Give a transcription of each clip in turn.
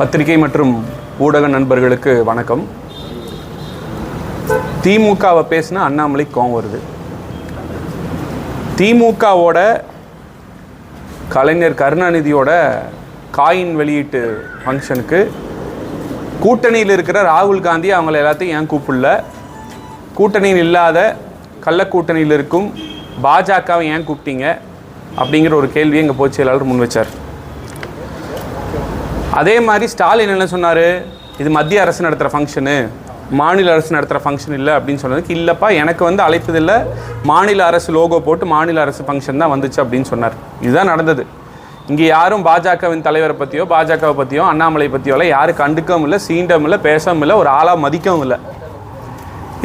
பத்திரிகை மற்றும் ஊடக நண்பர்களுக்கு வணக்கம். திமுகவை பேசினா அண்ணாமலை கோவம் வருது. திமுகவோட கலைஞர் கருணாநிதியோட காயின் வெளியீட்டு ஃபங்க்ஷனுக்கு கூட்டணியில் இருக்கிற ராகுல் காந்தி அவங்கள எல்லாத்தையும் ஏன் கூப்பிடல? கூட்டணியில் இல்லாத கள்ள கூட்டணியில் இருக்கும் பாஜகவை ஏன் கூப்பிட்டீங்க? அப்படிங்கிற ஒரு கேள்வியை எங்கள் பொதுச் செயலாளர் முன் வச்சார் அதே மாதிரி ஸ்டாலின் என்ன சொன்னார்? இது மத்திய அரசு நடத்துகிற ஃபங்க்ஷனு மாநில அரசு நடத்துகிற ஃபங்க்ஷன் இல்லை அப்படின்னு சொன்னதுக்கு இல்லைப்பா எனக்கு வந்து அழைப்பதில்லை மாநில அரசு லோகோ போட்டு மாநில அரசு ஃபங்க்ஷன் தான் வந்துச்சு அப்படின்னு சொன்னார். இதுதான் நடந்தது. இங்கே யாரும் பாஜகவின் தலைவரை பற்றியோ பாஜகவை பற்றியோ அண்ணாமலை பற்றியோலாம் யாரும் கண்டுக்கவும் இல்லை சீண்டவும் இல்லை பேசவும் இல்லை ஒரு ஆளாக மதிக்கவும் இல்லை.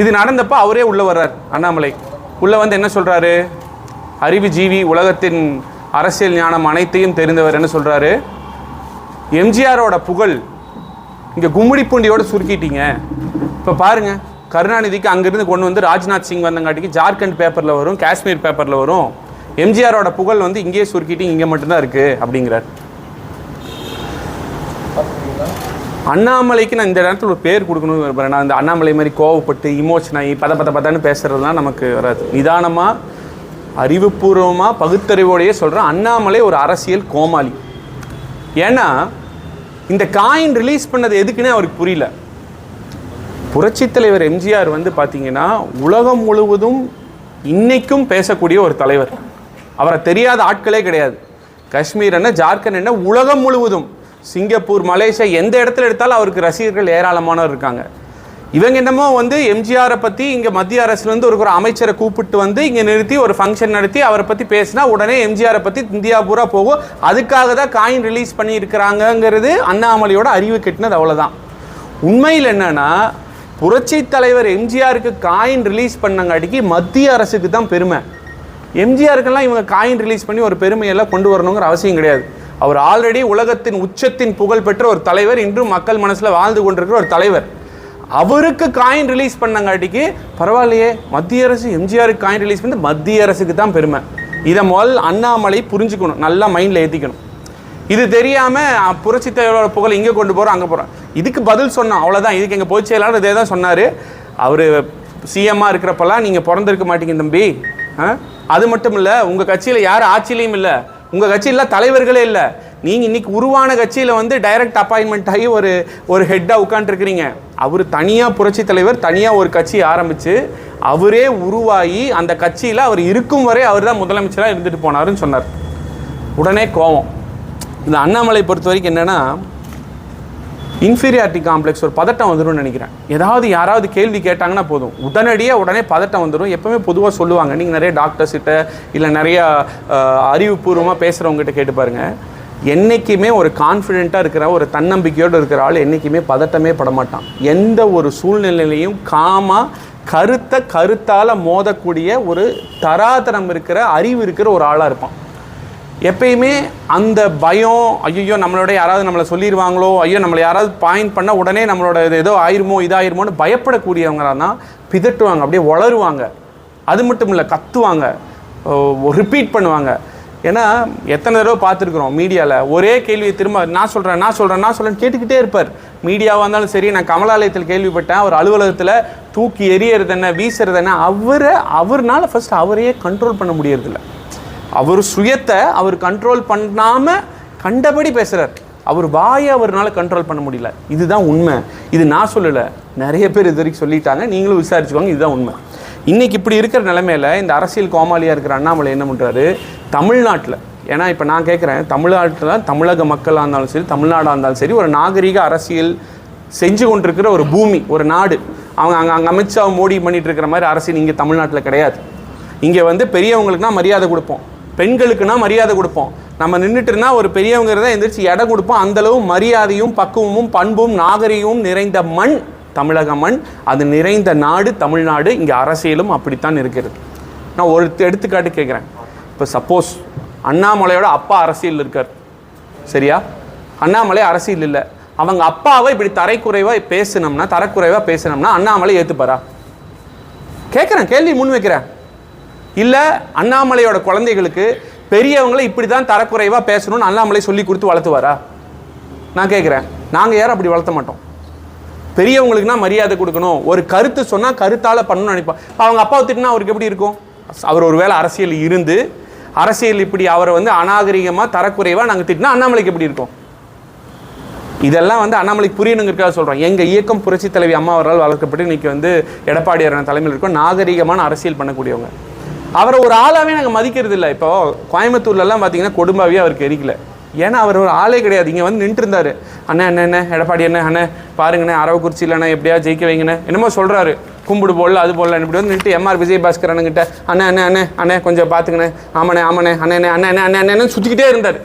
இது நடந்தப்போ அவரே உள்ளே வர்றார் அண்ணாமலை. உள்ளே வந்து என்ன சொல்கிறாரு அறிவுஜீவி உலகத்தின் அரசியல் ஞானம் அனைத்தையும் தெரிந்தவர் என்ன சொல்கிறாரு எம்ஜிஆரோட புகழ். இங்கே கும்மிடி பூண்டியோடு சுருக்கிட்டீங்க. இப்போ பாருங்க கருணாநிதிக்கு அங்கேருந்து கொண்டு வந்து ராஜ்நாத் சிங் வந்தங்காட்டிக்கு ஜார்க்கண்ட் பேப்பரில் வரும் காஷ்மீர் பேப்பரில் வரும். எம்ஜிஆரோட புகழ் வந்து இங்கேயே சுருக்கிட்டு இங்கே மட்டும்தான் இருக்குது அப்படிங்கிறார். அண்ணாமலைக்கு நான் இந்த நேரத்தில் ஒரு பேர் கொடுக்கணும் விரும்புகிறேன் நான் இந்த அண்ணாமலை மாதிரி கோவப்பட்டு இமோஷன் ஆகி பத பத பதான்னு பேசுறதுலாம் நமக்கு வராது. நிதானமாக அறிவுபூர்வமாக பகுத்தறிவோடையே சொல்கிறேன் அண்ணாமலை ஒரு அரசியல் கோமாளி. ஏன்னா இந்த காயின் ரிலீஸ் பண்ணது எதுக்குன்னு அவருக்கு புரியல. புரட்சி தலைவர் எம்ஜிஆர் வந்து பார்த்தீங்கன்னா உலகம் முழுவதும் இன்னைக்கும் பேசக்கூடிய ஒரு தலைவர். அவரை தெரியாத ஆட்களே கிடையாது. காஷ்மீர் என்ன ஜார்க்கண்ட் என்ன உலகம் முழுவதும். சிங்கப்பூர் மலேசியா எந்த இடத்துல எடுத்தாலும் அவருக்கு ரசிகர்கள் ஏராளமானவர் இருக்காங்க. இவங்க என்னமோ வந்து எம்ஜிஆரை பற்றி இங்கே மத்திய அரசுலேருந்து ஒரு ஒரு அமைச்சரை கூப்பிட்டு வந்து இங்கே நிறுத்தி ஒரு ஃபங்க்ஷன் நடத்தி அவரை பற்றி பேசினா உடனே எம்ஜிஆரை பற்றி இந்தியா பூரா போகும். அதுக்காக தான் காயின் ரிலீஸ் பண்ணியிருக்கிறாங்கங்கிறது அண்ணாமலையோட அறிவு கெட்டினது அவ்வளோதான் உண்மையில் என்னென்னா புரட்சி தலைவர் எம்ஜிஆருக்கு காயின் ரிலீஸ் பண்ணங்காட்டிக்கு மத்திய அரசுக்கு தான் பெருமை. எம்ஜிஆருக்கெல்லாம் இவங்க காயின் ரிலீஸ் பண்ணி ஒரு பெருமையெல்லாம் கொண்டு வரணுங்கிற அவசியம் கிடையாது. அவர் ஆல்ரெடி உலகத்தின் உச்சத்தின் புகழ் பெற்ற ஒரு தலைவர் இன்றும் மக்கள் மனசில் வாழ்ந்து கொண்டிருக்கிற ஒரு தலைவர். அவருக்கு காயின் ரிலீஸ் பண்ணங்காட்டிக்கு பரவாயில்லையே மத்திய அரசு எம்ஜிஆருக்கு காயின் ரிலீஸ் பண்ணி மத்திய அரசுக்கு தான் பெருமை. இதை முதல் அண்ணாமலை புரிஞ்சுக்கணும் நல்லா மைண்டில் ஏற்றிக்கணும் இது தெரியாமல் புரட்சி தலைவரோட புகழ் இங்கே கொண்டு போகிறோம் அங்கே போகிறோம் இதுக்கு பதில் சொன்னோம் அவ்வளோதான் இதுக்கு எங்கள் பொதுச் செயலாளர் இதே தான் சொன்னார். அவர் சிஎம்மாக இருக்கிறப்பெல்லாம் நீங்கள் பிறந்திருக்க மாட்டீங்க தம்பி. ஆ? அது மட்டும் இல்லை உங்கள் கட்சியில் யார் ஆட்சியிலையும் இல்லை உங்கள் கட்சியில் தலைவர்களே இல்லை. நீங்கள் இன்னைக்கு உருவான கட்சியில் வந்து டைரக்ட் அப்பாயின்மெண்ட் ஆகி ஒரு ஒரு ஹெட்டாக உட்காந்துருக்கிறீங்க அவர் தனியாக புரட்சி தலைவர் தனியாக ஒரு கட்சி ஆரம்பித்து அவரே உருவாகி அந்த கட்சியில் அவர் இருக்கும் வரை அவர் தான் முதலமைச்சராக இருந்துட்டு போனாருன்னு சொன்னார். உடனே கோவம். இந்த அண்ணாமலை பொறுத்த வரைக்கும் என்னென்னா இன்ஃபீரியாரிட்டி காம்ப்ளெக்ஸ் ஒரு பதட்டம் வந்துடும் நினைக்கிறேன். ஏதாவது யாராவது கேள்வி கேட்டாங்கன்னா போதும். உடனடியாக உடனே பதட்டம் வந்துடும் எப்பவுமே பொதுவாக சொல்லுவாங்க. நீங்கள் நிறைய டாக்டர்ஸ்கிட்ட இல்லை நிறையா அறிவுபூர்வமாக பேசுகிறவங்ககிட்ட கேட்டு பாருங்கள் என்றைக்குமே ஒரு கான்ஃபிடெண்ட்டாக இருக்கிற ஒரு தன்னம்பிக்கையோடு இருக்கிற ஆள் என்றைக்குமே பதட்டமே பட மாட்டான். எந்த ஒரு சூழ்நிலையிலையும் காமாக கருத்தை கருத்தால் மோதக்கூடிய ஒரு தராதரம் இருக்கிற அறிவு இருக்கிற ஒரு ஆளாக இருப்பான். எப்பயுமே அந்த பயம் ஐயோ நம்மளோட யாராவது நம்மளை சொல்லிடுவாங்களோ ஐயோ நம்மளை யாராவது பாயிண்ட் பண்ணால் உடனே நம்மளோட இது ஏதோ ஆயிருமோ இதாயிருமோன்னு பயப்படக்கூடியவங்களாக தான் பிதட்டுவாங்க அப்படியே வளருவாங்க. அது மட்டும் இல்லை கத்துவாங்க. ரிப்பீட் பண்ணுவாங்க. ஏன்னா எத்தனை தடவை பார்த்துருக்குறோம் மீடியாவில் ஒரே கேள்வியை திரும்ப நான் சொல்கிறேன் நான் சொல்கிறேன் நான் சொல்கிறேன்னு கேட்டுக்கிட்டே இருப்பார். மீடியாவாக இருந்தாலும் சரி நான் கமலாலயத்தில் கேள்விப்பட்டேன் அவர் அலுவலகத்தில் தூக்கி எரியறது என்ன வீசுறது என்ன அவரை அவர்னால ஃபஸ்ட் அவரையே கண்ட்ரோல் பண்ண முடியறதில்ல. அவர் சுயத்தை அவர் கண்ட்ரோல் பண்ணாமல் கண்டபடி பேசுகிறார் அவர் வாயை அவர்னால கண்ட்ரோல் பண்ண முடியல. இதுதான் உண்மை. இது நான் சொல்லலை. நிறைய பேர் இது வரைக்கும் சொல்லிட்டாங்க. நீங்களும் விசாரிச்சுக்கோங்க. இதுதான் உண்மை. இன்றைக்கி இப்படி இருக்கிற நிலமையில் இந்த அரசியல் கோமாளியாக இருக்கிற அண்ணாமலை என்ன பண்ணுறாரு தமிழ்நாட்டில். ஏன்னா இப்போ நான் கேட்குறேன் தமிழ்நாட்டில் தமிழக மக்களாக இருந்தாலும் சரி தமிழ்நாடாக இருந்தாலும் சரி ஒரு நாகரிக அரசியல் செஞ்சு கொண்டிருக்கிற ஒரு பூமி ஒரு நாடு. அவங்க அங்கே அங்கே அமித்ஷா மோடி பண்ணிட்டு இருக்கிற மாதிரி அரசியல் இங்கே தமிழ்நாட்டில் கிடையாது. இங்கே வந்து பெரியவங்களுக்குனா மரியாதை கொடுப்போம். பெண்களுக்குனா மரியாதை கொடுப்போம். நம்ம நின்றுட்டுனா ஒரு பெரியவங்க தான் எந்திரிச்சு இடம் கொடுப்போம். அந்தளவு மரியாதையும் பக்குவமும் பண்பும் நாகரிகமும் நிறைந்த மண் தமிழக மண் அது நிறைந்த நாடு தமிழ்நாடு இங்கே அரசியலும் அப்படித்தான் இருக்கிறது. நான் ஒரு எடுத்துக்காட்டு கேட்குறேன் இப்போ சப்போஸ் அண்ணாமலையோட அப்பா அரசியல் இருக்கார். சரியா? அண்ணாமலை அரசியல் இல்லை. அவங்க அப்பாவை இப்படி தரைக்குறைவாக பேசினோம்னா தரக்குறைவாக பேசினோம்னா அண்ணாமலை ஏற்றுப்பாரா கேட்குறேன் கேள்வி முன் வைக்கிறேன். இல்லை அண்ணாமலையோட குழந்தைகளுக்கு பெரியவங்களை இப்படி தான் தரக்குறைவாக பேசணும்னு அண்ணாமலை சொல்லி கொடுத்து வளர்த்துவாரா? நான் கேட்குறேன் நாங்கள் யாரும் அப்படி வளர்த்த மாட்டோம். பெரியவங்களுக்குனா மரியாதை கொடுக்கணும். ஒரு கருத்து சொன்னால் கருத்தால் பண்ணணும்னு நினைப்பான் இப்போ அவங்க அப்பாவை திட்டினா அவருக்கு எப்படி இருக்கும்? அவர் ஒரு வேளை அரசியல் இருந்து அரசியல் இப்படி அவரை வந்து அநாகரிகமாக தரக்குறைவாக நாங்கள் திட்டினா அண்ணாமலைக்கு எப்படி இருக்கும்? இதெல்லாம் வந்து அண்ணாமலைக்கு புரியணுங்கிறதுக்காக சொல்கிறோம் எங்கள் இயக்கம் புரட்சி தலைவி அம்மா அவரால் வளர்க்கப்பட்டு இன்னைக்கு வந்து எடப்பாடியாரான தலைமையில் இருக்கோம் நாகரிகமான அரசியல் பண்ணக்கூடியவங்க. அவரை ஒரு ஆளாகவே நாங்கள் மதிக்கிறது இல்லை இப்போ கோயம்புத்தூர்லலாம் பார்த்தீங்கன்னா கொடும்பாவே அவருக்கு எரிக்கலை. ஏன்னா அவர் ஒரு ஆளே கிடையாது இங்கே வந்து நின்று அண்ணன் அண்ணன் என்ன எடப்பாடி அண்ணே அண்ணே பாருங்கண்ணே அரவக்குறிச்சியில் இல்லைண்ணே எப்படியா ஜெயிக்க வைங்கண்ணே என்னமோ சொல்கிறாரு கும்பிடு போடல அது போடல இப்படி வந்து நின்று எம்ஆர் விஜயபாஸ்கர் அண்ணங்கிட்ட அண்ணே அண்ணே அண்ணே அண்ணே கொஞ்சம் பார்த்துக்கண்ணே ஆமாண்ணே ஆமாண்ணே அண்ணே அண்ணே அண்ணே அண்ணே அண்ணே சுற்றிக்கிட்டே இருந்தார்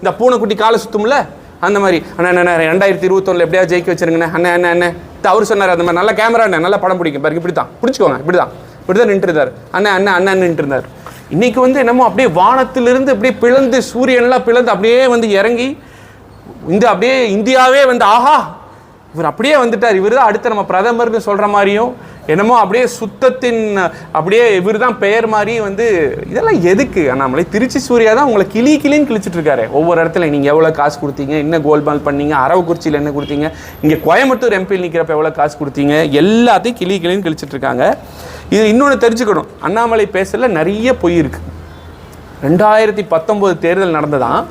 இந்த பூனைக்குட்டி காலை சுத்தும்ல அந்த மாதிரி அண்ணா அண்ணா ரெண்டாயிரத்தி இருபத்தொன்னில் எப்படியா ஜெயிக்க வச்சிருங்கண்ணே அண்ணே அண்ணே அண்ணே அவர் சொன்னார் அந்த மாதிரி நல்ல கேமரா அண்ணே நல்லா படம் பிடிக்கும் பாருங்க இப்படி தான் பிடிச்சிக்கோங்க இப்படி தான் இப்படி தான் நின்றுருந்தார் அண்ணே அண்ணே அண்ணன் நின்று இன்றைக்கி இன்னைக்கு வந்து என்னமோ அப்படியே வானத்திலிருந்து அப்படியே பிளந்து சூரியன்லாம் பிளந்து அப்படியே வந்து இறங்கி இந்த அப்படியே இந்தியாவே வந்து ஆஹா இவர் அப்படியே வந்துட்டார். இவர் தான் அடுத்த நம்ம பிரதமர்னு சொல்கிற மாதிரியும் என்னமோ அப்படியே சுத்தத்தின் அப்படியே இவர் தான் பெயர் மாதிரி வந்து இதெல்லாம் எதுக்கு? அண்ணாமலை திருச்சி சூர்யா தான் உங்களை கிளி கிளின்னு கிழிச்சிட்ருக்காரு ஒவ்வொரு இடத்துல நீங்கள் எவ்வளோ காசு கொடுத்தீங்க என்ன கோல்மால் பண்ணீங்க அரவக்குறிச்சியில் என்ன கொடுத்தீங்க இங்கே கோயம்புத்தூர் எம்பியில் நிற்கிறப்ப எவ்வளோ காசு கொடுத்தீங்க எல்லாத்தையும் கிளி கிளின்னு கிழிச்சிட்ருக்காங்க இது இன்னொன்று தெரிஞ்சுக்கணும். அண்ணாமலை பேசல நிறைய பொய் இருக்குது ரெண்டாயிரத்தி பத்தொம்போது தேர்தல் நடந்ததான்.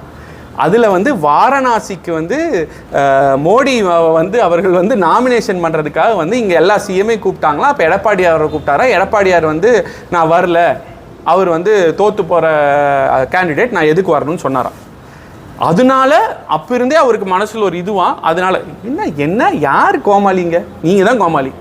அதில் வந்து வாரணாசிக்கு வந்து மோடி வந்து அவர்கள் வந்து நாமினேஷன் பண்ணுறதுக்காக வந்து இங்கே எல்லா சிஎம்ஐ கூப்பிட்டாங்களா? அப்போ எடப்பாடியாரை கூப்பிட்டாரா? எடப்பாடியார் வந்து நான் வரல. அவர் வந்து தோற்று போகிற கேண்டிடேட் நான் எதுக்கு வரணும்னு சொன்னாராம். அதனால அப்போ இருந்தே அவருக்கு மனசில் ஒரு இதுவாக அதனால என்ன என்ன? யார் கோமாளிங்க? நீங்கள் தான் கோமாளி.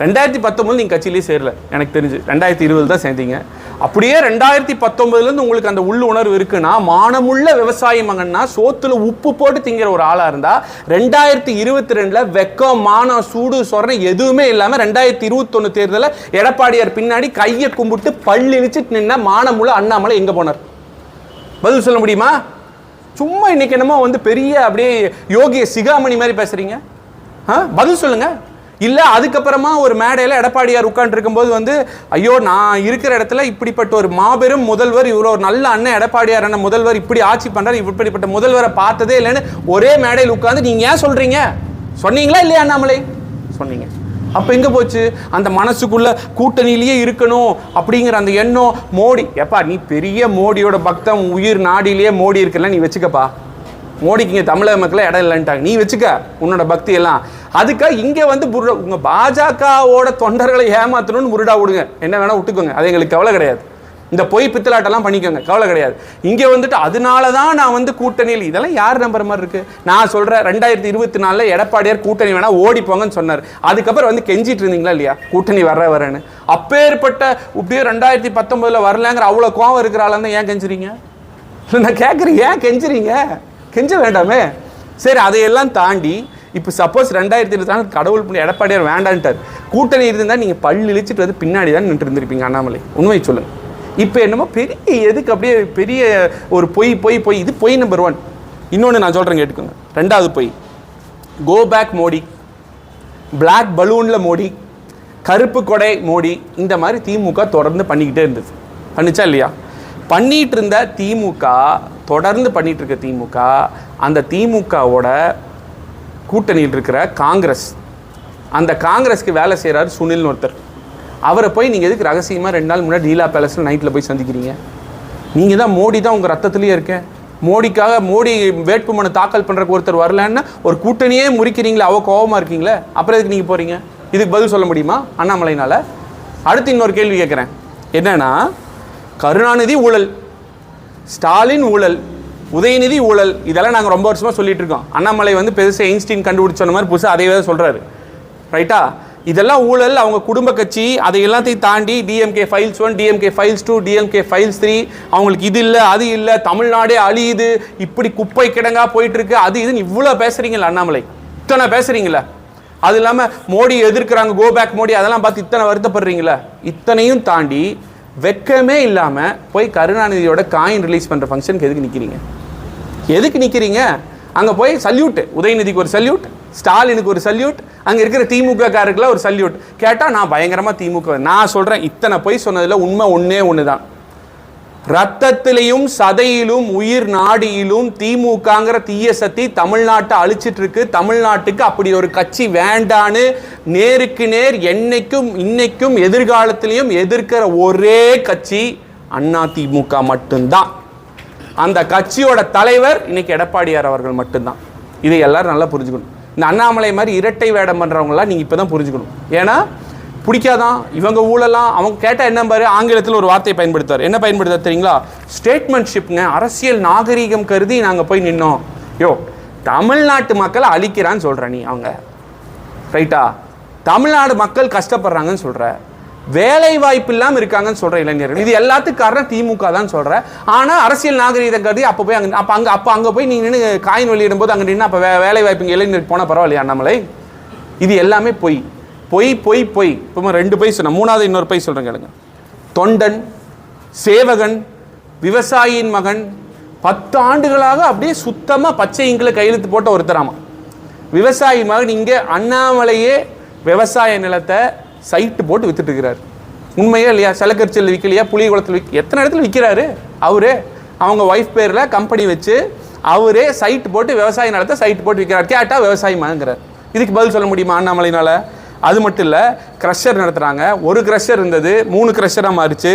ரெண்டாயிரத்தி பத்தொம்போது நீங்கள் கட்சியிலேயே சேரல எனக்கு தெரிஞ்சு. ரெண்டாயிரத்தி இருபது தான் சேர்ந்தீங்க. அப்படியே ரெண்டாயிரத்தி பத்தொம்பதுலேருந்து உங்களுக்கு அந்த உள்ள உணர்வு இருக்குன்னா மானமுள்ள விவசாய மகன்னா சோத்துல உப்பு போட்டு திங்கிற ஒரு ஆளாக இருந்தால் ரெண்டாயிரத்தி இருபத்தி ரெண்டில் வெக்கம் மானம் சூடு சொரணை எதுவுமே இல்லாமல் ரெண்டாயிரத்தி இருபத்தொன்னு தேர்தலில் எடப்பாடியார் பின்னாடி கையை கும்பிட்டு பள்ளி இழிச்சிட்டு நின்ன மானமுள்ள அண்ணாமலை எங்கே போனார்? பதில் சொல்ல முடியுமா? சும்மா இன்னைக்கு என்னமோ வந்து பெரிய அப்படியே யோகிய சிகாமணி மாதிரி பேசுறீங்க. ஆ? பதில் சொல்லுங்கள் இல்ல அதுக்கப்புறமா ஒரு மேடையில எடப்பாடியார் உட்கார்ந்து இருக்கும்போது வந்து ஐயோ நான் இருக்கிற இடத்துல இப்படிப்பட்ட ஒரு மாபெரும் முதல்வர் இவ்வளோ ஒரு நல்ல அண்ணன் எடப்பாடியார் அண்ணன் முதல்வர் இப்படி ஆட்சி பண்றாரு இப்படிப்பட்ட முதல்வரை பார்த்ததே இல்லைன்னு ஒரே மேடையில் உட்கார்ந்து நீங்க ஏன் சொல்றீங்க? சொன்னீங்களா இல்லையா அண்ணாமலை? சொன்னீங்க. அப்ப எங்க போச்சு? அந்த மனசுக்குள்ள கூட்டணியிலேயே இருக்கணும் அப்படிங்கிற அந்த எண்ணம் மோடி. எப்பா நீ பெரிய மோடியோட பக்தன் உயிர் நாடியிலேயே மோடி இருக்குல்ல நீ வச்சுக்கப்பா. மோடிக்கு இங்க தமிழக மக்கள் இடம் இல்லைன்ட்டாங்க. நீ வச்சுக்க உன்னோட பக்தி எல்லாம் அதுக்காக இங்கே வந்து புருடா உங்கள் பாஜகவோட தொண்டர்களை ஏமாற்றணும்னு முருடா விடுங்க. என்ன வேணால் விட்டுக்கோங்க. அது எங்களுக்கு கவலை கிடையாது. இந்த பொய் பித்தலாட்டெல்லாம் பண்ணிக்கோங்க. கவலை கிடையாது. இங்கே வந்துட்டு அதனால தான் நான் வந்து கூட்டணியில் இதெல்லாம் யார் நம்புற மாதிரி இருக்கு? நான் சொல்கிறேன் ரெண்டாயிரத்தி இருபத்தி நாலில் எடப்பாடியார் கூட்டணி வேணால் ஓடி போங்கன்னு சொன்னார். அதுக்கப்புறம் வந்து கெஞ்சிட்டு இருந்தீங்களா இல்லையா? கூட்டணி வர வரேன்னு. அப்பேற்பட்ட இப்படியே ரெண்டாயிரத்தி பத்தொம்பதில் வரலங்கிற அவ்வளோ கோவம் இருக்கிறாளன்னு ஏன் கெஞ்சுறீங்க? நான் கேட்குறேன் ஏன் கெஞ்சுறீங்க? கெஞ்ச வேண்டாமே. சரி அதையெல்லாம் தாண்டி இப்போ சப்போஸ் ரெண்டாயிரத்தி இருபத்தி நாலு கடவுள் பண்ணி எடப்பாடியார் வேண்டான்ட்டார். கூட்டணி இருந்தால் நீங்கள் பல்லு இழிச்சிட்டு வந்து பின்னாடி தான் நின்று இருந்திருப்பீங்க அண்ணாமலை. உண்மை சொல்லுங்க. இப்போ என்னமோ பெரிய எதுக்கு அப்படியே பெரிய ஒரு பொய் பொய் பொய். இது பொய் நம்பர் ஒன் இன்னொன்று நான் சொல்கிறேன் கேட்டுக்கோங்க. ரெண்டாவது பொய். Go back Modi. பிளாக் பலூனில் மோடி. கருப்பு கொடை மோடி. இந்த மாதிரி திமுக தொடர்ந்து பண்ணிக்கிட்டே இருந்தது. பண்ணிச்சா இல்லையா? பண்ணிகிட்டு இருந்த திமுக தொடர்ந்து பண்ணிகிட்டு இருக்க திமுக அந்த திமுகவோட கூட்டணியில் இருக்கிற காங்கிரஸ். அந்த காங்கிரஸ்க்கு வேலை செய்கிறாரு சுனில்னு ஒருத்தர் அவரை போய் நீங்கள் எதுக்கு ரகசியமாக ரெண்டு நாள் முன்னாடி லீலா பேலஸில் நைட்டில் போய் சந்திக்கிறீங்க? நீங்கள் தான் மோடி தான் உங்கள் ரத்தத்துலேயே இருக்கேன் மோடிக்காக மோடி வேட்புமனு தாக்கல் பண்ணுறக்கு ஒருத்தர் வரலன்னு ஒரு கூட்டணியே முறிக்கிறீங்களே அவள் கோபமாக இருக்கீங்களே? அப்புறம் எதுக்கு நீங்கள் போகிறீங்க இதுக்கு பதில் சொல்ல முடியுமா? அண்ணாமலைனால் அடுத்து இன்னொரு கேள்வி கேட்குறேன். என்னென்னா கருணாநிதி ஊழல் ஸ்டாலின் ஊழல் உதயநிதி ஊழல் இதெல்லாம் நாங்கள் ரொம்ப வருஷமாக சொல்லிட்டு இருக்கோம். அண்ணாமலை வந்து பெருசாக ஐன்ஸ்டீன் கண்டுபிடிச்ச மாதிரி புதுசாக அதையே சொல்கிறாரு ரைட்டா இதெல்லாம் ஊழல் அவங்க குடும்ப கட்சி அதை எல்லாத்தையும் தாண்டி DMK files one DMK files two DMK files three அவங்களுக்கு இது இல்லை அது இல்லை தமிழ்நாடே அழியுது இப்படி குப்பை கிடங்கா போயிட்டு இருக்கு அது இதுன்னு இவ்வளோ பேசுறீங்களா அண்ணாமலை? இத்தனை பேசுறீங்களா அது இல்லாமல் மோடி எதிர்க்கிறாங்க கோ பேக் மோடி அதெல்லாம் பார்த்து இத்தனை வருத்தப்படுறீங்களா இத்தனையும் தாண்டி வெக்கமே இல்லாமல் போய் கருணாநிதியோட காயின் ரிலீஸ் பண்ணுற ஃபங்க்ஷனுக்கு எதுக்கு நிற்கிறீங்க எதுக்கு நிற்கிறீங்க அங்கே போய் சல்யூட் உதயநிதிக்கு ஒரு சல்யூட் ஸ்டாலினுக்கு ஒரு சல்யூட் அங்கே இருக்கிற திமுக காருக்குலாம் ஒரு சல்யூட் கேட்டால் நான் பயங்கரமாக திமுக நான் சொல்கிறேன் இத்தனை பொய் சொன்னதில் உண்மை ஒன்றே ஒன்று தான் ரத்தத்திலையும் சதையிலும் உயிர் நாடியிலும் திமுகங்கிற தீய சக்தி தமிழ்நாட்டை அழிச்சிட்டு இருக்கு. தமிழ்நாட்டுக்கு அப்படி ஒரு கட்சி வேண்டான்னு நேருக்கு நேர் என்னைக்கும் இன்னைக்கும் எதிர்காலத்திலையும் எதிர்க்கிற ஒரே கட்சி அண்ணா திமுக மட்டும்தான். அந்த கட்சியோட தலைவர் இன்னைக்கு எடப்பாடியார் அவர்கள் மட்டும்தான். இதை எல்லாரும் நல்லா புரிஞ்சுக்கணும். இந்த அண்ணாமலை மாதிரி இரட்டை வேடம் பண்ணுறவங்களாம் நீங்கள் இப்போ தான் புரிஞ்சுக்கணும். ஏன்னா பிடிக்காதான். இவங்க ஊழலாம் அவங்க கேட்டால் என்ன பாரு? ஆங்கிலத்தில் ஒரு வார்த்தையை பயன்படுத்துவார். என்ன பயன்படுத்த தெரியுங்களா? ஸ்டேட்மெண்ட்ஷிப்ங்க அரசியல் நாகரீகம் கருதி நாங்கள் போய் நின்னோம். யோ தமிழ்நாட்டு மக்களை அழிக்கிறான்னு சொல்கிற நீ அவங்க. ரைட்டா தமிழ்நாடு மக்கள் கஷ்டப்படுறாங்கன்னு சொல்கிற வேலை வாய்ப்பு இல்லாமல் இருக்காங்கன்னு சொல்ற இளைஞர்கள். இது எல்லாத்துக்கும் காரணம் திமுக தான் சொல்ற ஆனா அரசியல் நாகரீகம் கருதி அப்போ போய் அங்க அப்போ அங்க அப்போ அங்க போய் நீ நின்று காயின் வெளியிடும் போது அங்க நின்று அப்போ வே வேலை வாய்ப்பு இங்கே இளைஞருக்கு போனால் பரவாயில்லையா அண்ணாமலை இது எல்லாமே பொய். பொய் பொய் பொய். இப்போ ரெண்டு பொய் சொன்னேன் மூணாவது இன்னொரு பொய் சொல்றேன் கேளுங்க. தொண்டன் சேவகன் விவசாயியின் மகன் பத்து ஆண்டுகளாக அப்படியே சுத்தமாக பச்சை இங்கில கையெழுத்து போட்ட ஒருத்தராமா விவசாயி மகன் இங்கே அண்ணாமலையே விவசாய நிலத்தை சைட்டு போட்டு வித்துட்டு இருக்கிறார் உண்மையா இல்லையா? செலக்கரிச்சல் விற்கலையா புளியகுளத்தில் விற்க எத்தனை இடத்துல விற்கிறாரு அவரே அவங்க ஒய்ஃப் பேரில் கம்பெனி வச்சு அவரே சைட் போட்டு விவசாயம் நடத்த சைட் போட்டு விற்கிறார் கேட்டால் விவசாயமாங்கிறார் இதுக்கு பதில் சொல்ல முடியுமா அண்ணாமலைனால அது மட்டும் இல்லை க்ரஷர் நடத்துகிறாங்க ஒரு க்ரஷர் இருந்தது மூணு க்ரஷராக மாறிச்சு.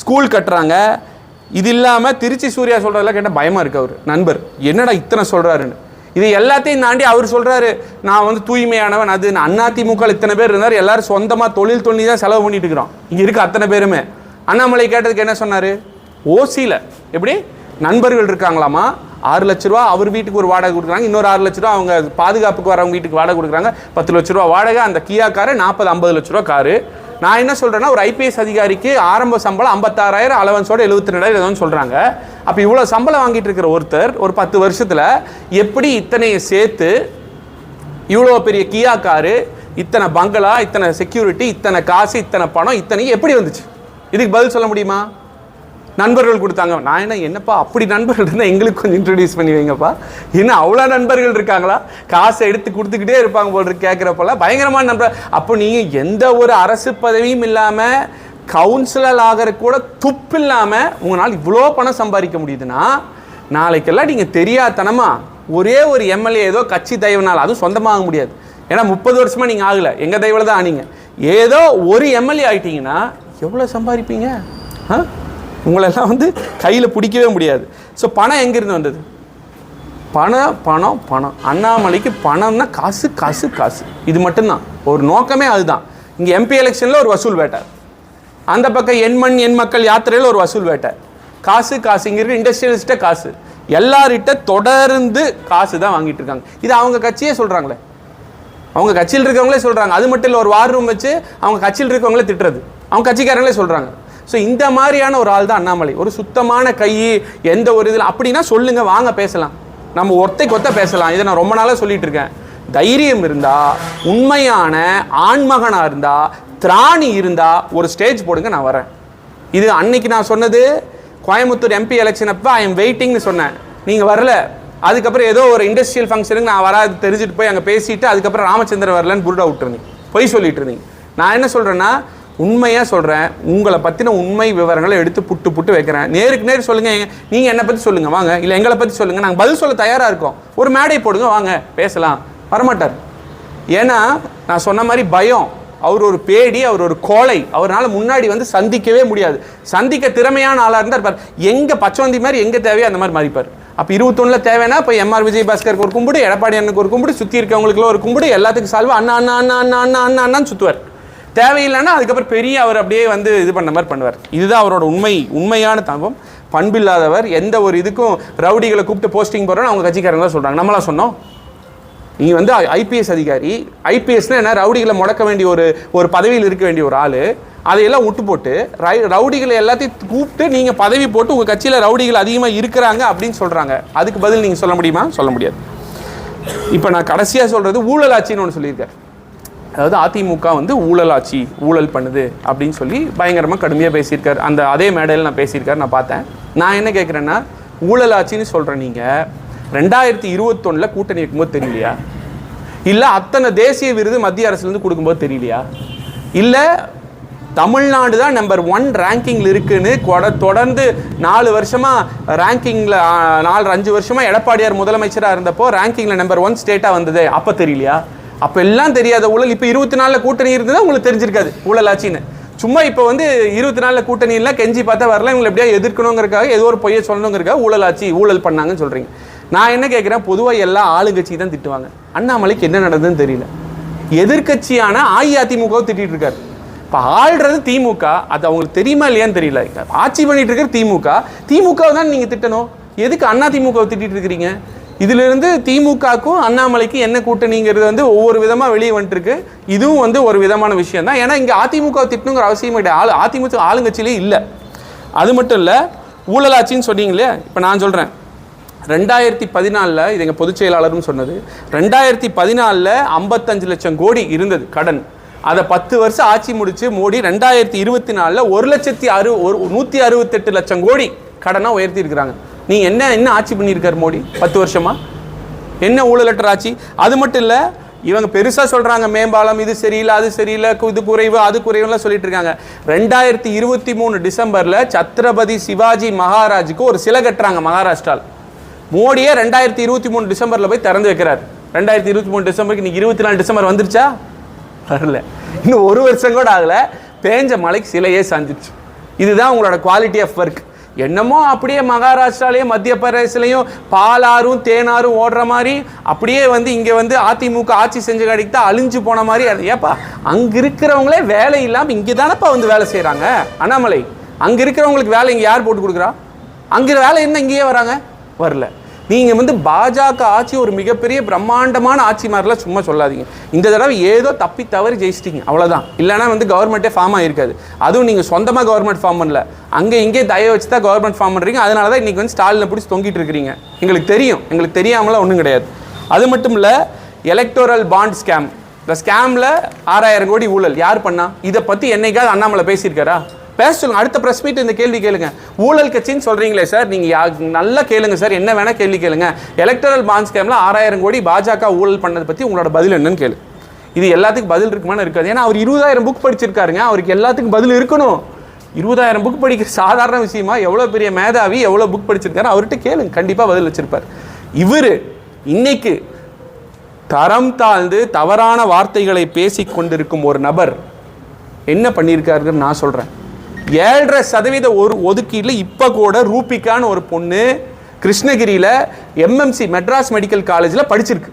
ஸ்கூல் கட்டுறாங்க. இது இல்லாமல் திருச்சி சூர்யா சொல்கிறதெல்லாம் கேட்டால் பயமாக இருக்கு அவர் நண்பர். என்னடா இத்தனை சொல்கிறாருன்னு இது எல்லாத்தையும் தாண்டி அவர் சொல்கிறாரு நான் வந்து தூய்மையானவன் அது அதிமுக இத்தனை பேர் இருந்தார் எல்லாரும் சொந்தமாக தொழில் தொண்ணி தான் செலவு பண்ணிட்டு இருக்கிறோம். இங்கே இருக்க அத்தனை பேருமே. அண்ணாமலை கேட்டதுக்கு என்ன சொன்னார்? ஓசியில் எப்படி? நண்பர்கள் இருக்காங்களாமா? ஆறு லட்ச ரூபா அவர் வீட்டுக்கு ஒரு வாடகை கொடுக்குறாங்க இன்னொரு ஆறு லட்ச ரூபா அவங்க பாதுகாப்புக்கு வரவங்க வீட்டுக்கு வாடகை கொடுக்குறாங்க பத்து லட்ச ரூபா வாடகை அந்த கியா காரு நாற்பது ஐம்பது லட்ச ரூபா காரு. நான் என்ன சொல்கிறேன்னா ஒரு ஐபிஎஸ் அதிகாரிக்கு ஆரம்ப சம்பளம் ஐம்பத்தாறாயிரம் அலவன்ஸோட எழுபத்தி ரெண்டாயிரம் ஏதோன்னு சொல்கிறாங்க அப்போ இவ்வளோ சம்பளம் வாங்கிட்டு இருக்கிற ஒருத்தர் ஒரு பத்து வருஷத்தில் எப்படி இத்தனையை சேர்த்து இவ்வளோ பெரிய கியா காரு இத்தனை பங்களா இத்தனை செக்யூரிட்டி இத்தனை காசு இத்தனை பணம் இத்தனை எப்படி வந்துச்சு? இதுக்கு பதில் சொல்ல முடியுமா? நண்பர்கள் கொடுத்தாங்க. நான் என்ன என்னப்பா அப்படி நண்பர்கள் இருந்தால் எங்களுக்கு கொஞ்சம் இன்ட்ரடியூஸ் பண்ணி வைங்கப்பா. இன்னும் அவ்வளோ நண்பர்கள் இருக்காங்களா? காசை எடுத்து கொடுத்துக்கிட்டே இருப்பாங்க போல் கேட்குறப்பெல்லாம் பயங்கரமான நண்பர். அப்போ நீங்கள் எந்த ஒரு அரசு பதவியும் இல்லாமல் கவுன்சிலர் ஆகிற கூட துப்பு இல்லாமல் உங்களால் இவ்வளோ பணம் சம்பாதிக்க முடியுதுன்னா நாளைக்கெல்லாம் நீங்கள் தெரியாதனமா ஒரே ஒரு எம்எல்ஏ ஏதோ கட்சி தயவுனால் அதுவும் சொந்தமாக முடியாது. ஏன்னா முப்பது வருஷமாக நீங்கள் ஆகலை. எங்கள் தயவில் தான் ஆனீங்க. ஏதோ ஒரு எம்எல்ஏ ஆகிட்டீங்கன்னா எவ்வளோ சம்பாதிப்பீங்க? ஆ? உங்களெல்லாம் வந்து கையில் பிடிக்கவே முடியாது. ஸோ பணம் எங்கேருந்து வந்தது? பணம் பணம் பணம். அண்ணாமலைக்கு பணம்னா காசு காசு காசு. இது மட்டும்தான். ஒரு நோக்கமே அதுதான். இங்கே எம்பி எலெக்ஷனில் ஒரு வசூல் வேட்டை. அந்த பக்கம் என் மண் எண் மக்கள் யாத்திரையில் ஒரு வசூல் வேட்டை. காசு காசு. இங்கே இருக்க இண்டஸ்ட்ரியலிஸ்ட்டை காசு. எல்லார்கிட்ட தொடர்ந்து காசு தான் வாங்கிட்டு இருக்காங்க. இது அவங்க கட்சியே சொல்கிறாங்களே அவங்க கட்சியில் இருக்கவங்களே சொல்கிறாங்க அது மட்டும் இல்லை ஒரு வார் ரூம் வச்சு அவங்க கட்சியில் இருக்கவங்களே திட்டுறது. அவங்க கட்சிக்காரங்களே சொல்கிறாங்க ஸோ இந்த மாதிரியான ஒரு ஆள் தான் அண்ணாமலை. ஒரு சுத்தமான கை எந்த ஒரு இதில் அப்படின்னா சொல்லுங்க வாங்க பேசலாம். நம்ம ஒத்தை கொத்த பேசலாம். இதை நான் ரொம்ப நாளாக சொல்லிட்டு இருக்கேன். தைரியம் இருந்தால் உண்மையான ஆண்மகனாக இருந்தால் திராணி இருந்தால் ஒரு ஸ்டேஜ் போடுங்க நான் வரேன். இது அன்னைக்கு நான் சொன்னது கோயம்புத்தூர் எம்பி எலெக்ஷன் அப்போ ஐ எம் வெயிட்டிங்னு சொன்னேன். நீங்கள் வரல. அதுக்கப்புறம் ஏதோ ஒரு இண்டஸ்ட்ரியல் ஃபங்க்ஷனுக்கு நான் வராது தெரிஞ்சுட்டு போய் அங்கே பேசிட்டு அதுக்கப்புறம் ராமச்சந்திரன் வரலன்னு புருடா விட்டுருந்தீங்க பொய் சொல்லிட்டு இருந்தீங்க. நான் என்ன சொல்கிறேன்னா உண்மையாக சொல்கிறேன் உங்களை பற்றின உண்மை விவரங்களை எடுத்து புட்டு புட்டு வைக்கிறேன். நேருக்கு நேர் சொல்லுங்கள் நீங்கள் என்னை பற்றி சொல்லுங்கள் வாங்க. இல்லை எங்களை பற்றி சொல்லுங்கள் நாங்கள் பதில் சொல்ல தயாராக இருக்கோம். ஒரு மேடை போடுங்க வாங்க பேசலாம். வரமாட்டார். ஏன்னா நான் சொன்ன மாதிரி பயம் அவர் ஒரு பேடி அவர் ஒரு கோழை. அவரால் முன்னாடி வந்து சந்திக்கவே முடியாது. சந்திக்க திறமையான ஆளாக இருந்தால் இருப்பார். எங்கே பச்சவந்தி மாதிரி எங்கே தேவையோ அந்த மாதிரி மாறிப்பார். அப்போ இருபத்தொன்னில் தேவைன்னா இப்போ எம்ஆர் விஜய் பாஸ்கருக்கு ஒரு கும்பிடு எடப்பாடி அண்ணனுக்கு ஒரு கும்பிடு சுற்றி இருக்கவங்களுக்குள்ள ஒரு கும்பிடு எல்லாத்துக்கும் சால்வா அண்ணா அண்ணா அண்ணா அண்ணா அண்ணா அண்ணா அண்ணான்னு சுற்றுவார் தேவையில்லைன்னா அதுக்கப்புறம் பெரிய அவர் அப்படியே வந்து இது பண்ண மாதிரி பண்ணுவார். இதுதான் அவரோட உண்மை உண்மையான தம்பம் பண்பில்லாதவர் எந்த ஒரு இதுக்கும் ரவுடிகளை கூப்பிட்டு போஸ்டிங் போடுறோன்னு அவங்க கட்சிக்காரங்க தான் சொல்கிறாங்க நம்மளாம் சொன்னோம். நீ வந்து ஐபிஎஸ் அதிகாரி. ஐபிஎஸ்னால் என்ன? ரவுடிகளை முடக்க வேண்டிய ஒரு ஒரு பதவியில் இருக்க வேண்டிய ஒரு ஆள். அதையெல்லாம் விட்டு போட்டு ரை ரவுடிகளை எல்லாத்தையும் கூப்பிட்டு நீங்கள் பதவி போட்டு உங்கள் கட்சியில் ரவுடிகள் அதிகமாக இருக்கிறாங்க அப்படின்னு சொல்கிறாங்க அதுக்கு பதில் நீங்கள் சொல்ல முடியுமா? சொல்ல முடியாது. இப்போ நான் கடைசியாக சொல்கிறது ஊழல் ஆட்சின்னு ஒன்று சொல்லியிருக்கேன் அதாவது அதிமுக வந்து ஊழல் ஆட்சி ஊழல் பண்ணுது அப்படின்னு சொல்லி பயங்கரமாக கடுமையாக பேசியிருக்காரு. அந்த அதே மேடையில் நான் பேசியிருக்காரு நான் பார்த்தேன். நான் என்ன கேட்குறேன்னா ஊழல் ஆட்சின்னு நீங்கள் ரெண்டாயிரத்தி இருபத்தொன்னில் கூட்டணி இருக்கும்போது தெரியலையா? இல்லை அத்தனை தேசிய விருது மத்திய அரசுலேருந்து கொடுக்கும்போது தெரியலையா? இல்லை தமிழ்நாடு தான் நம்பர் ஒன் ரேங்கிங்கில் இருக்குன்னு கொட- தொடர்ந்து நாலு வருஷமாக ரேங்கிங்கில் நாலு அஞ்சு வருஷமாக எடப்பாடியார் முதலமைச்சராக இருந்தப்போ ரேங்கிங்கில் நம்பர் ஒன் ஸ்டேட்டாக வந்தது. அப்போ தெரியலையா? அப்போ எல்லாம் தெரியாத ஊழல். இப்போ இருபத்தி நாலில் கூட்டணி இருந்தது உங்களுக்கு தெரிஞ்சிருக்காது ஊழல் ஆட்சின்னு சும்மா இப்போ வந்து இருபத்தி நாலில் கூட்டணி கெஞ்சி பார்த்தா வரல இவங்களை எப்படியா எதிர்க்கணுங்கிறக்காக ஏதோ ஒரு பொய்யை சொல்லணுங்கிறக்காக ஊழல் ஆட்சி ஊழல் பண்ணாங்கன்னு சொல்கிறீங்க நான் என்ன கேட்குறேன் பொதுவாக எல்லா ஆளுங்கட்சி தான் திட்டுவாங்க. அண்ணாமலைக்கு என்ன நடந்ததுன்னு தெரியல. எதிர்க்கட்சியான அஇஅதிமுகவை திட்டிகிட்டு இருக்காரு. இப்போ ஆள்றது திமுக அது அவங்களுக்கு தெரியுமா இல்லையான்னு தெரியல. ஆட்சி பண்ணிட்டு இருக்கிற திமுக. திமுகவை தான் நீங்கள் திட்டணும். எதுக்கு அண்ணா திமுகவை திட்டிகிட்டு இருக்கிறீங்க? இதிலிருந்து திமுகக்கும் அண்ணாமலைக்கும் என்ன கூட்டணிங்கிறது வந்து ஒவ்வொரு விதமாக வெளியே வந்துட்டுருக்கு. இதுவும் வந்து ஒரு விதமான விஷயம் தான் ஏன்னா இங்கே அதிமுக திட்டணுங்கிற அவசியம் கிடையாது. ஆள் அதிமுக ஆளுங்கட்சியிலே இல்லை. அது மட்டும் இல்லை ஊழலாட்சின்னு சொன்னீங்களே இப்போ நான் சொல்கிறேன் ரெண்டாயிரத்தி பதினாலில் இது எங்கள் பொதுச் செயலாளரும் சொன்னது ரெண்டாயிரத்தி பதினாலில் ஐம்பத்தஞ்சு லட்சம் கோடி இருந்தது கடன். அதை பத்து வருஷம் ஆட்சி முடித்து மோடி ரெண்டாயிரத்தி இருபத்தி நாலில் ஒரு லட்சத்தி அறு ஒரு நூற்றி அறுபத்தெட்டு லட்சம் கோடி கடனாக உயர்த்தி இருக்கிறாங்க நீ என்ன என்ன ஆட்சி பண்ணியிருக்காரு மோடி? பத்து வருஷமா? என்ன ஊழலற்ற ஆட்சி? அது மட்டும் இல்லை இவங்க பெருசாக சொல்கிறாங்க மேம்பாலம் இது சரியில்லை அது சரியில்லை கு- இது குறைவு அது குறைவுலாம் சொல்லிட்டு இருக்காங்க. ரெண்டாயிரத்தி இருபத்தி மூணு டிசம்பரில் சத்ரபதி சிவாஜி மகாராஜுக்கு ஒரு சிலை கட்டுறாங்க மகாராஷ்டிராவில் மோடியே ரெண்டாயிரத்தி இருபத்தி மூணு டிசம்பரில் போய் திறந்து வைக்கிறார். ரெண்டாயிரத்தி இருபத்தி மூணு டிசம்பருக்கு இன்னைக்கு இருபத்தி நாலு டிசம்பர் வந்துருச்சா? வரல. இன்னும் ஒரு வருஷம் கூட ஆகலை. பேஞ்ச மலைக்கு சிலையே சாஞ்சிச்சு இதுதான் உங்களோட குவாலிட்டி ஆஃப் ஒர்க் என்னமோ அப்படியே மகாராஷ்டிராலையும் மத்திய பிரதேசலையும் பாலாறும் தேனாரும் ஓடுற மாதிரி அப்படியே வந்து இங்கே வந்து அதிமுக ஆட்சி செஞ்ச கடைக்கு தான் அழிஞ்சு போன மாதிரி அது. ஏப்பா அங்கே இருக்கிறவங்களே வேலை இல்லாமல் இங்கே தானப்பா வந்து வேலை செய்கிறாங்க அண்ணாமலை அங்கே இருக்கிறவங்களுக்கு வேலை இங்கே யார் போட்டு கொடுக்குறா? அங்கே வேலை என்ன இங்கேயே வராங்க? வரல. நீங்கள் வந்து பாஜக ஆட்சி ஒரு மிகப்பெரிய பிரம்மாண்டமான ஆட்சி மாதிரிலாம் சும்மா சொல்லாதீங்க. இந்த தடவை ஏதோ தப்பி தவறி ஜெயிச்சிட்டிங்க. அவ்வளோதான் இல்லைனா வந்து கவர்மெண்ட்டே ஃபார்ம் ஆகிருக்காது அதுவும் நீங்கள் சொந்தமாக கவர்மெண்ட் ஃபார்ம் பண்ணல. அங்கே இங்கே தய வச்சு தான் கவர்மெண்ட் ஃபார்ம் பண்ணுறீங்க அதனால தான் இன்றைக்கி வந்து ஸ்டாலினை பிடிச்சி தொங்கிட்டு இருக்கிறீங்க. எங்களுக்கு தெரியும். எங்களுக்கு தெரியாமலாம் ஒன்றும் கிடையாது. அது மட்டும் இல்லை எலக்டோரல் பாண்ட் ஸ்கேம் இந்த ஸ்கேமில் ஆறாயிரம் கோடி ஊழல். யார் பண்ணா? இதை பற்றி என்னைக்காவது அண்ணாமலை பேசியிருக்காரா? பேச சொல்லுங்க. அடுத்த ப்ரெஸ் மீட் இந்த கேள்வி கேளுங்க. ஊழல் கட்சின்னு சொல்றீங்களே சார் நீங்க யா- நல்லா கேளுங்க சார் என்ன வேணா கேள்வி கேளுங்க. எலக்ட்ரல் பாண்ட் ஸ்கேம்ல ஆறாயிரம் கோடி பாஜக ஊழல் பண்ணதை பத்தி உங்களோட பதில் என்னன்னு கேளு. இது எல்லாத்துக்கும் பதில் இருக்குமான்னு இருக்காது. ஏன்னா அவர் இருபதாயிரம் புக் படிச்சிருக்காருங்க. அவருக்கு எல்லாத்துக்கும் பதில் இருக்கணும். இருபதாயிரம் புக் படிக்கிற சாதாரண விஷயமா எவ்வளோ பெரிய மேதாவி எவ்வளோ புக் படிச்சிருக்காரு அவர்கிட்ட கேளுங்க. கண்டிப்பாக பதில் வச்சிருப்பார். இவர் இன்னைக்கு தரம் தாழ்ந்து தவறான வார்த்தைகளை பேசி கொண்டிருக்கும் ஒரு நபர் என்ன பண்ணியிருக்காருன்னு நான் சொல்கிறேன் ஏழரை சதவீத ஒரு ஒதுக்கீட்டில் இப்போ கூட ரூபிகான்னு ஒரு பொண்ணு கிருஷ்ணகிரியில் எம்எம்சி மெட்ராஸ் மெடிக்கல் காலேஜில் படிச்சிருக்கு.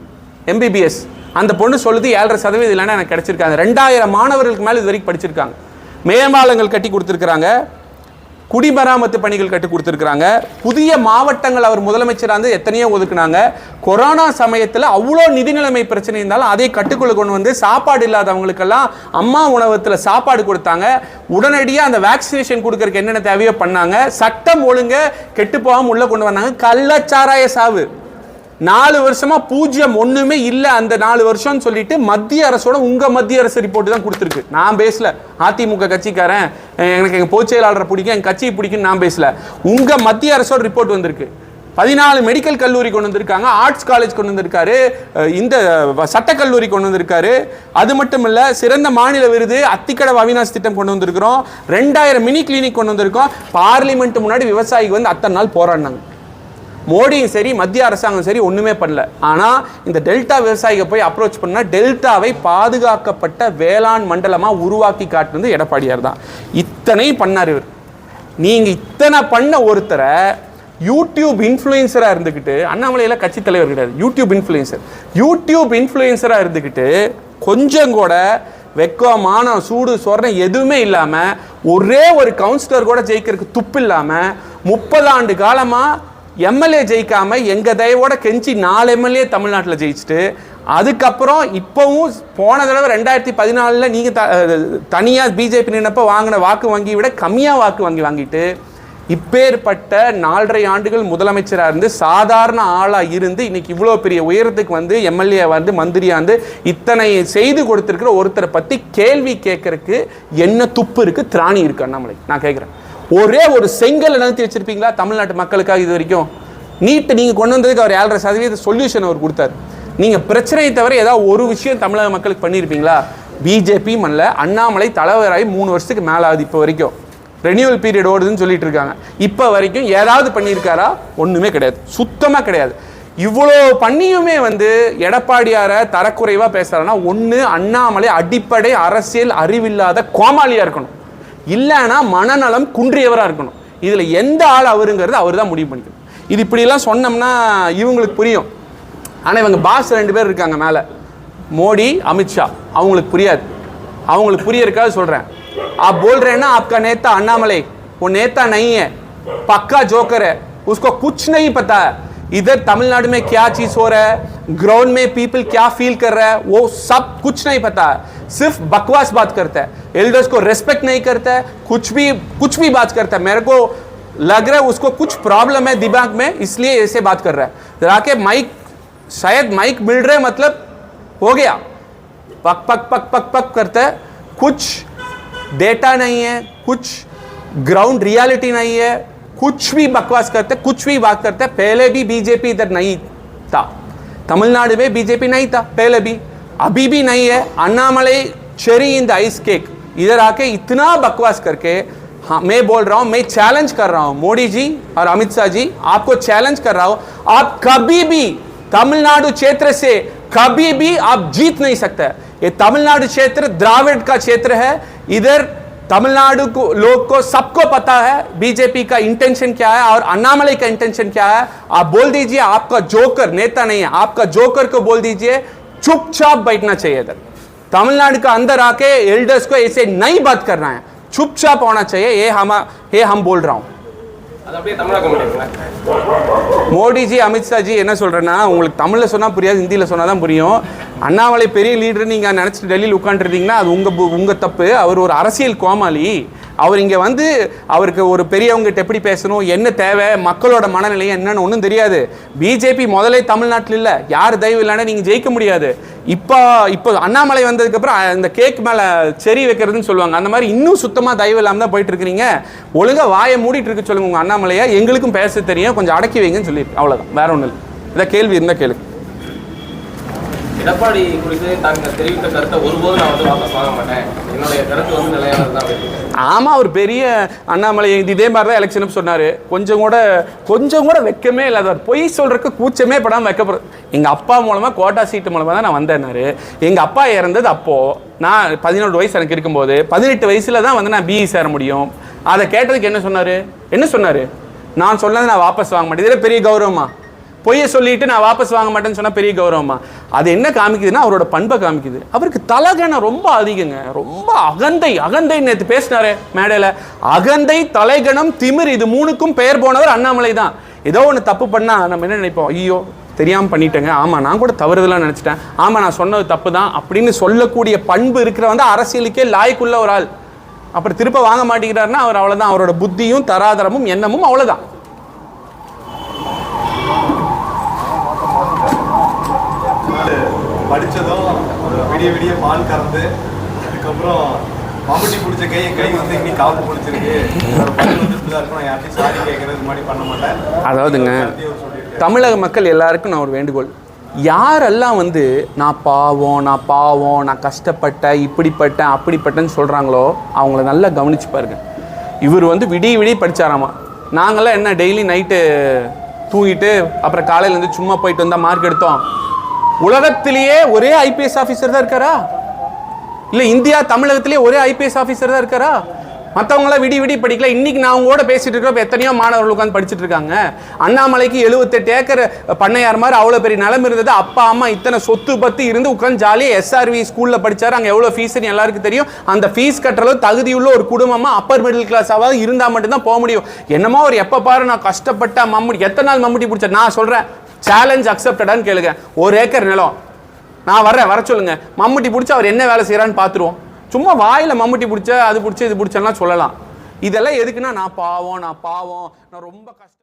எம்பிபிஎஸ் அந்த பொண்ணு சொல்லுது ஏழரை சதவீதம் இல்லைன்னா எனக்கு கிடச்சிருக்காங்க ரெண்டாயிரம் மாணவர்களுக்கு மேலே இது வரைக்கும் படிச்சிருக்காங்க. மேம்பாலங்கள் கட்டி கொடுத்துருக்குறாங்க. குடிமராமத்து பணிகள் கட்டி கொடுத்துருக்குறாங்க. புதிய மாவட்டங்கள் அவர் முதலமைச்சராக இருந்து எத்தனையோ ஒதுக்குனாங்க. கொரோனா சமயத்தில் அவ்வளோ நிதி நிலைமை பிரச்சனை இருந்தாலும் அதை கட்டுக்குள்ள கொண்டு வந்து சாப்பாடு இல்லாதவங்களுக்கெல்லாம் அம்மா உணவகத்தில் சாப்பாடு கொடுத்தாங்க. உடனடியாக அந்த வேக்சினேஷன் கொடுக்கறதுக்கு என்னென்ன தேவையோ பண்ணாங்க. சட்டம் ஒழுங்க கெட்டு போகாமல் உள்ளே கொண்டு வந்தாங்க. கள்ளச்சாராய சாவு. நாலு வருஷமா பூஜ்ஜியம் ஒண்ணுமே இல்லை அந்த நாலு வருஷம்னு சொல்லிட்டு மத்திய அரசோட உங்க மத்திய அரசு ரிப்போர்ட் தான் கொடுத்துருக்கு. நான் பேசல. அதிமுக கட்சிக்காரன் எனக்கு எங்க பொதுச் செயலாளரை பிடிக்கும் எங்க கட்சியை பிடிக்கும் நான் பேசல. உங்க மத்திய அரசோட ரிப்போர்ட் வந்திருக்கு. பதினாலு மெடிக்கல் கல்லூரி கொண்டு வந்திருக்காங்க ஆர்ட்ஸ் காலேஜ் கொண்டு வந்திருக்காரு இந்த சட்டக்கல்லூரி கொண்டு வந்திருக்காரு. அது மட்டும் இல்ல சிறந்த மாநில விருது அத்திக்கடவு அவினாஸ் திட்டம் கொண்டு வந்திருக்கிறோம். ரெண்டாயிரம் மினி கிளினிக் கொண்டு வந்திருக்கோம். பார்லிமெண்ட் முன்னாடி விவசாயிக்கு வந்து அத்தனை நாள் போராடினாங்க. மோடியும் சரி மத்திய அரசாங்கம் சரி ஒன்றுமே பண்ணல. ஆனால் இந்த டெல்டா விவசாயிகள் போய் அப்ரோச் பண்ணால் டெல்டாவை பாதுகாக்கப்பட்ட வேளாண் மண்டலமாக உருவாக்கி காட்டுனது எடப்பாடியார் தான். இத்தனை பண்ணார் இவர். நீங்கள் இத்தனை பண்ண ஒருத்தரை யூடியூப் இன்ஃப்ளூயன்சராக இருந்துக்கிட்டு அண்ணாமலையில் கட்சி தலைவர் கிடையாது யூடியூப் இன்ஃப்ளூயன்சர். யூடியூப் இன்ஃப்ளூயன்சராக இருந்துக்கிட்டு கொஞ்சம் கூட வெக்கமான சூடு சொரணம் எதுவுமே இல்லாமல் ஒரே ஒரு கவுன்சிலர் கூட ஜெயிக்கிறதுக்கு துப்பு இல்லாமல் முப்பது ஆண்டு காலமாக எம்எல்ஏ ஜெயிக்காம எங்க தயவோட கெஞ்சி நாலு எம்எல்ஏ தமிழ்நாட்டில் ஜெயிச்சுட்டு அதுக்கப்புறம் இப்போவும் போன தடவை ரெண்டாயிரத்தி பதினாலில் நீங்கள் த தனியாக பிஜேபி நின்னப்ப வாங்கின வாக்கு வங்கி விட கம்மியாக வாக்கு வங்கி வாங்கிட்டு இப்பேற்பட்ட நாலரை ஆண்டுகள் முதலமைச்சராக இருந்து சாதாரண ஆளாக இருந்து இன்னைக்கு இவ்வளோ பெரிய உயரத்துக்கு வந்து எம்எல்ஏ வந்து மந்திரியாக வந்து இத்தனை செய்து கொடுத்துருக்கிற ஒருத்தரை பற்றி கேள்வி கேட்கறக்கு என்ன துப்பு இருக்குது திராணி இருக்கு அண்ணாமலை. நான் கேட்குறேன். ஒரே ஒரு செங்கல் நிறுத்தி வச்சிருப்பீங்களா? தமிழ்நாட்டு மக்களுக்காக இது வரைக்கும்? நீட்டை நீங்கள் கொண்டு வந்ததுக்கு அவர் ஏழரை சதவீத சொல்யூஷன் அவர் கொடுத்தாரு. நீங்கள் பிரச்சனையை தவிர ஏதாவது ஒரு விஷயம் தமிழக மக்களுக்கு பண்ணியிருப்பீங்களா பிஜேபி மண்ணில் அண்ணாமலை தலைவராகி மூணு வருஷத்துக்கு மேலே ஆகுது இப்போ வரைக்கும். ரெனியூவல் பீரியட் ஓடுதுன்னு சொல்லிட்டு இருக்காங்க. இப்போ வரைக்கும் ஏதாவது பண்ணியிருக்காரா? ஒன்றுமே கிடையாது. சுத்தமாக கிடையாது. இவ்வளோ பண்ணியுமே வந்து எடப்பாடியாரை தரக்குறைவாக பேசுகிறாருன்னா ஒன்று அண்ணாமலை அடிப்படை அரசியல் அறிவில்லாத கோமாளியாக இருக்கணும். இல்லைன்னா மனநலம் குன்றியவராக இருக்கணும் இதில் எந்த ஆள் அவருங்கிறது அவர் தான் முடிவு பண்ணிக்கணும் இது இப்படிலாம் சொன்னோம்னா இவங்களுக்கு புரியும் ஆனால் இவங்க பாஸ் ரெண்டு பேர் இருக்காங்க மேலே மோடி அமித்ஷா அவங்களுக்கு புரியாது அவங்களுக்கு புரியறதுக்காக சொல்கிறேன் आप बोल रहे हैं ना आपका नेता अन्नामले वो नेता नहीं है पक्का जोकर है उसको कुछ नहीं पता है इधर तमिलनाडु में क्या चीज़ हो रहा है ग्राउंड में पीपल क्या फील कर रहा है, वो सब कुछ नहीं पता है। सिर्फ़ बकवास बात करता है। एल्डर्स को रेस्पेक्ट नहीं करता है, कुछ भी कुछ भी बात करता है। मेरे को लग रहा है उसको कुछ प्रॉब्लम है दिमाग में, इसलिए ऐसे बात कर रहा है। राके माइक शायद माइक मिल रहे मतलब हो गया। पक पक पक पक पक करता है। कुछ डेटा नहीं है, कुछ ग्राउंड रियलिटी नहीं है। कुछ भी बकवास करते, कुछ भी बात करते, पहले भी बीजेपी इधर नहीं था। तमिलनाडु में बीजेपी नहीं था, पहले भी। अभी भी नहीं है। Annamalai cherry in the ice cake इधर आके इतना बकवास करके हाँ मैं बोल रहा हूँ, मैं चैलेंज कर रहा हूँ, मोदी जी और अमित शाह जी, आपको चैलेंज कर रहा हूँ। आप कभी भी तमिलनाडु क्षेत्र से कभी भी आप जीत नहीं सकते। ये तमिलनाडु क्षेत्र द्राविड का क्षेत्र है। इधर तमिलनाडु को, लोग को सबको पता है, बीजेपी का इंटेंशन क्या है और अन्नामलाई का इंटेंशन क्या है। आप बोल दीजिए, आपका जोकर नेता नहीं है, आपका जोकर को बोल दीजिए, चुपचाप बैठना चाहिए इधर। तमिलनाडु का अंदर आके एल्डर्स को ऐसे नहीं बात करना है, चुपचाप होना चाहिए, ये हम ये हम बोल रहा हूँ। மோடிஜி அமித்ஷாஜி என்ன சொல்கிறேன்னா உங்களுக்கு தமிழில் சொன்னால் புரியாது ஹிந்தியில் சொன்னால் தான் புரியும். அண்ணாமலை பெரிய லீடர் நீங்கள் நினச்சிட்டு டெல்லியில் உட்காந்துருந்தீங்கன்னா அது உங்கள் உங்கள் தப்பு. அவர் ஒரு அரசியல் கோமாளி. அவர் இங்கே வந்து அவருக்கு ஒரு பெரியவங்ககிட்ட எப்படி பேசணும் என்ன தேவை மக்களோட மனநிலை என்னன்னு ஒன்றும் தெரியாது. பிஜேபி முதலே தமிழ்நாட்டில் இல்லை. யார் தயவு இல்லைன்னா நீங்கள் ஜெயிக்க முடியாது. இப்போ இப்போ அண்ணாமலை வந்ததுக்கப்புறம் இந்த கேக் மேலே செரி வைக்கிறதுன்னு சொல்லுவாங்க. அந்த மாதிரி இன்னும் சுத்தமாக தயவு இல்லாமல் தான் போயிட்டு இருக்கிறீங்க. ஒழுங்காக வாயை மூடிட்டு இருக்க சொல்லுங்க உங்கள் அண்ணாமலையை. எங்களுக்கும் பேச தெரியும். கொஞ்சம் அடக்கி வைங்கன்னு சொல்லி அவ்வளோதான் வேற ஒன்றும் இல்லை. இதை கேள்வி இருந்தால் கேளு எடப்பாடி குறித்து தாங்கள் தெரிவித்த கருத்தை ஒருபோதும் நான் வந்து வாபஸ் வாங்க மாட்டேன். என்னுடைய கருத்து வந்து நிலையானது தான் ஆமாம் அவர் பெரிய அண்ணாமலை இது இதே மாதிரி தான் எலெக்ஷனும் சொன்னார். கொஞ்சம் கூட கொஞ்சம் கூட வெக்கமே இல்லாதவர் பொய் சொல்கிறதுக்கு கூச்சமே படாமல் வைக்கப்படுறது எங்கள் அப்பா மூலமாக கோட்டா சீட்டு மூலமாக தான் நான் வந்தேன்னாரு. எங்கள் அப்பா இறந்தது அப்போது நான் பதினெட்டு வயசு எனக்கு இருக்கும்போது பதினெட்டு வயசில் தான் வந்து நான் பிஇ சேர முடியும். அதை கேட்டதுக்கு என்ன சொன்னார்? என்ன சொன்னார்? நான் சொன்னதை நான் வாபஸ் வாங்க மாட்டேன். இதில் பெரிய கௌரவமா? பொய்யை சொல்லிட்டு நான் வாபஸ் வாங்க மாட்டேன்னு சொன்னால் பெரிய கௌரவமா? அது என்ன காமிக்குதுன்னா அவரோட பண்பை காமிக்குது. அவருக்கு தலைகணம் ரொம்ப அதிகங்க. ரொம்ப அகந்தை அகந்தை நேற்று பேசினாரே மேடையில். அகந்தை தலைகணம் திமிர் இது மூணுக்கும் பெயர் போனவர் அண்ணாமலை தான். ஏதோ ஒன்று தப்பு பண்ணால் நம்ம என்ன நினைப்போம்? ஐயோ தெரியாமல் பண்ணிட்டேங்க. ஆமாம் நான் கூட தவறுதலாக நினச்சிட்டேன். ஆமாம் நான் சொன்னது தப்பு தான் அப்படின்னு சொல்லக்கூடிய பண்பு இருக்கிற வந்து அரசியலுக்கே லாய்க்குள்ள ஒரு ஆள். அப்புறம் திருப்ப வாங்க மாட்டேங்கிறாருன்னா அவர் அவ்வளோதான் அவரோட புத்தியும் தராதரமும் எண்ணமும் அவ்வளோதான் படிச்சதும் விடிய விடிய பால் கறந்து அதுக்கப்புறம் மம்முட்டி பிடிச்ச கை கை வந்து இன்னைக்கு காப்பு பிடிச்சிருக்கு. யார்ட்டையும் சாரி கேட்கறது மாதிரி பண்ண மாட்டேன். அதாவதுங்க. தமிழக மக்கள் எல்லாருக்கும் நான் ஒரு வேண்டுகோள். யாரெல்லாம் வந்து நான் பாவம் நான் பாவம் நான் கஷ்டப்பட்டேன் இப்படிப்பட்டேன் அப்படிப்பட்டேன்னு சொல்கிறாங்களோ அவங்கள நல்லா கவனிச்சு பாருங்க. இவர் வந்து விடிய விடிய படிச்சாராமா? நாங்களாம் என்ன டெய்லி நைட்டு தூங்கிட்டு அப்புறம் காலையிலேருந்து சும்மா போயிட்டு வந்தால் மார்க் எடுத்தோம். உலகத்திலேயே ஒரே ஐபிஎஸ் ஆஃபீஸர் தான் இருக்காரா? இல்லை இந்தியா தமிழகத்திலேயே ஒரே ஐபிஎஸ் ஆஃபீஸர் தான் இருக்காரா? மற்றவங்களாம் விடி விடி படிக்கல. இன்னைக்கு நான் அவங்க கூட பேசிட்டு இருக்கிறப்ப எத்தனையோ மாணவர்கள் உட்காந்து படிச்சுட்டு இருக்காங்க. அண்ணாமலைக்கு எழுபத்தெட்டு ஏக்கர் பண்ணையார் மாதிரி அவ்வளோ பெரிய நிலம் இருந்தது. அப்பா அம்மா இத்தனை சொத்து பத்து இருந்து உட்காந்து ஜாலியாக எஸ்ஆர்வி ஸ்கூலில் படித்தார் அங்கே எவ்வளோ ஃபீஸ்னு எல்லாருக்கும் தெரியும். அந்த ஃபீஸ் கட்டுறது தகுதியுள்ள ஒரு குடும்பமாக அப்பர் மிடில் கிளாஸாவது இருந்தால் மட்டும்தான் போக முடியும். என்னமோ ஒரு எப்போ பாரு நான் கஷ்டப்பட்ட மம்முடி எத்தனை நாள் மம்முட்டி பிடிச்ச நான் சொல்கிறேன் சேலஞ்ச் அக்செப்டடான்னு கேளுங்க. ஒரு ஏக்கர் நிலம். நான் வர்றேன் வர சொல்லுங்க. மம்முட்டி பிடிச்சி அவர் என்ன வேலை செய்கிறான்னு பார்த்துருவோம் சும்மா வாயில் மம்முட்டி பிடிச்ச அது பிடிச்சி இது பிடிச்சலாம் சொல்லலாம். இதெல்லாம் எதுக்குன்னா நான் பாவம் நான் பாவம் நான் ரொம்ப கஷ்டம்